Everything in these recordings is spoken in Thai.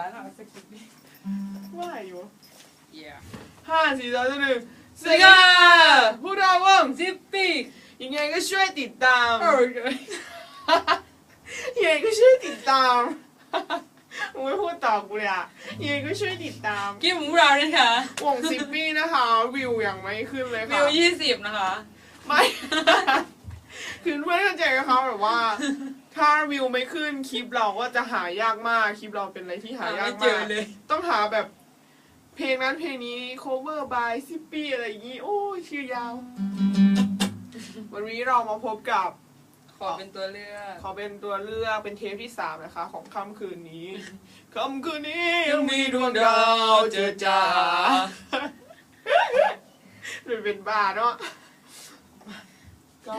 ร้านอาหารสกิปปี้ว่าอยู่ yeah ห้าสี่สามสองหนึ่งสสวัวัสสดีดีค่ะค่ะพวกเราวงซิปปี้ยังไงก็ช่วยติดตามโอเคยังไงก็ช่วยติดตามมึงไม่พูดต่อกูเลยอะยังไงก็ช่วยติดตามกิฟต์ของเราเนี่ยค่ะวงซิปปี้นะคะ วิวยังไม่ขึ้นเลยวิค่ะวยี่สิบนะคะ ไม่ คือเพื่อนเข้าใจกับเขาแบบว่า ถ้าวิวไม่ขึ้นคลิปเราก็จะหายากมากคลิปเราเป็นอะไรที่หายากไม่เจมาอกเลย ต้องหาแบบ เพลงนั้นเพลงนี้ cover by ซิปปี้อะไรอย่างงี้ โอ้ยชื่อยาว วันนี้เรามาพบกับ ขอเป็นตัวเลือกขอเป็นตัวเลือกเป็นเทปที่สามนะคะ ของค่ำคืนนี้ ค่ำคืนนี้ยังมีดวงดาวเจอจ้าเป็นเป็นบ้าเนาะก็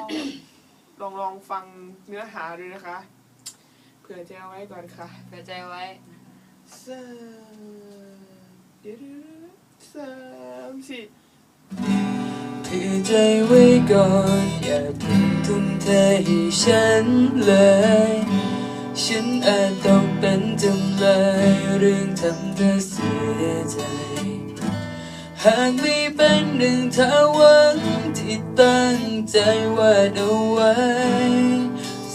ลองลองฟังเนื้อหาดูนะคะ เผื่อจะเอาไว้ก่อนค่ะเปิดใจไว้สามเดี๋ยวๆสามสี่เพื่อใจไว้ก่อนอย่าเพิ่งทุ่มเทให้ฉันเลยฉันอาจต้องเป็นจำเลยเรื่องทำเธอเสียใจ หากไม่เป็นหนึ่งทาวังที่ตั้งใจวาดเอาไว้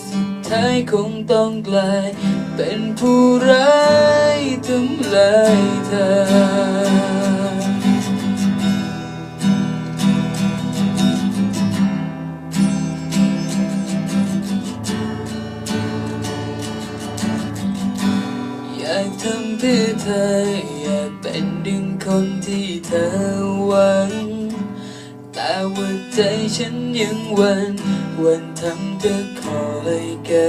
สุดท้ายคงต้องกลาย เป็นผู้ร้ายทำลายเธออยากทำเพื่อเธอ เป็นดึงคนที่เธอหวัง แต่ว่าใจฉันยังวันวันทำเธอคอยเกิ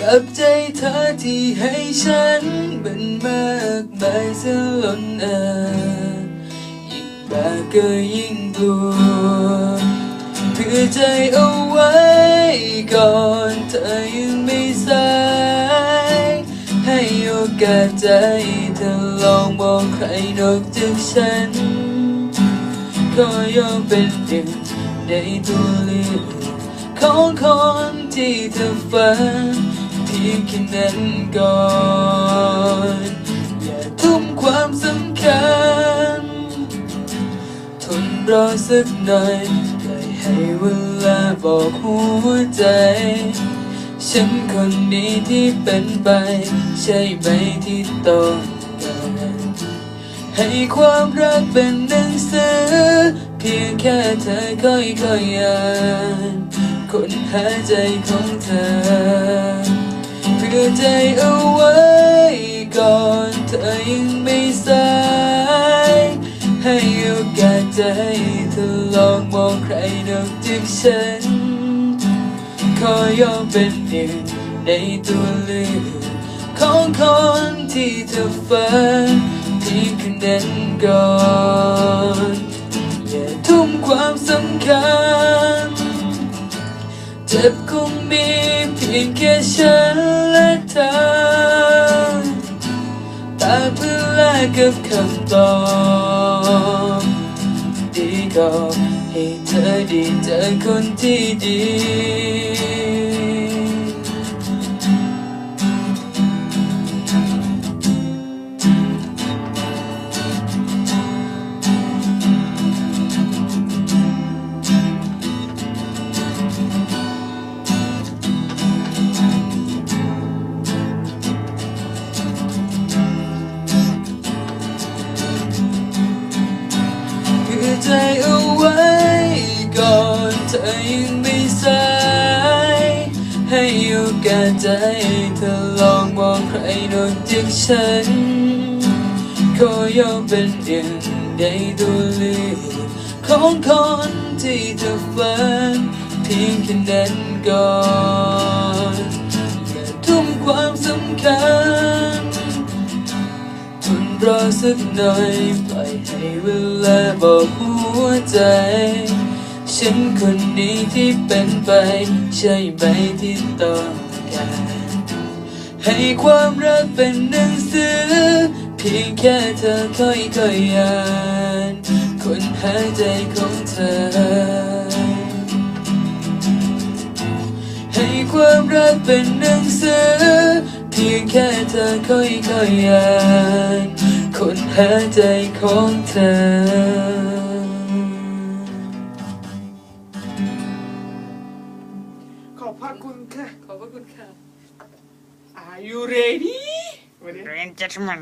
กับใจเธอที่ให้ฉันมันมากมายสล้นเอ่อยิ่งบาก็ยิ่งกลัวเพื่อใจเอาไว้ก่อนเธอยังไม่สาย กาสใจเธอลองมองใครนอกจากฉัน ก็ยอมเป็นหนึ่งในตัวเลือกของคนที่เธอฝันเพียงแค่นั้นก่อนอย่าทุ่มความสำคัญ ทนรอสักหน่อยปล่อยให้เวลาบอกหัวใจ ฉันคนนี้ที่เป็นไป ใช่ไหมที่ต้องการให้ความรักเป็นหนังสือ เพียงแค่เธอค่อยๆอ่านคนหาใจของเธอ เพื่อใจเอาไว้ก่อนเธอยังไม่สายให้โอกาสใจเธอลองมองใครนอกจากฉัน ขอยอมเป็นหนึ่งในตัวเลือกของคนที่เธอฝันเพียงแค่นั้นก่อนอย่าทุ่มความสำคัญเจ็บคงมีเพียงแค่ฉันและเธอแต่เพื่อแลกกับคำตอบดีก็ให้เธอได้เจอคนที่ดี ธอยังไม่สายให้โอกาสใจเธอลองมองใครนอกจากฉันขอยอมเป็นหนึ่งในตัวเลือกของคนที่เธอฝันเพียงแค่นั้นก่อนอย่าทุ่มความสำคัญทนรอสักหน่อยปล่อยให้เวลาบอกหัวใจ ฉันคนนี้ที่เป็นไป ใช่ไหมที่ต้องการให้ความรักเป็นหนังสือ เพียงแค่เธอค่อยๆอ่านคนหาใจของเธอ ให้ความรักเป็นหนังสือ เพียงแค่เธอค่อยๆอ่านคนหาใจของเธอ พระคุณค่ะ ขอบพระคุณค่ะ Are you ready วันนี้ Ladies and gentlemen,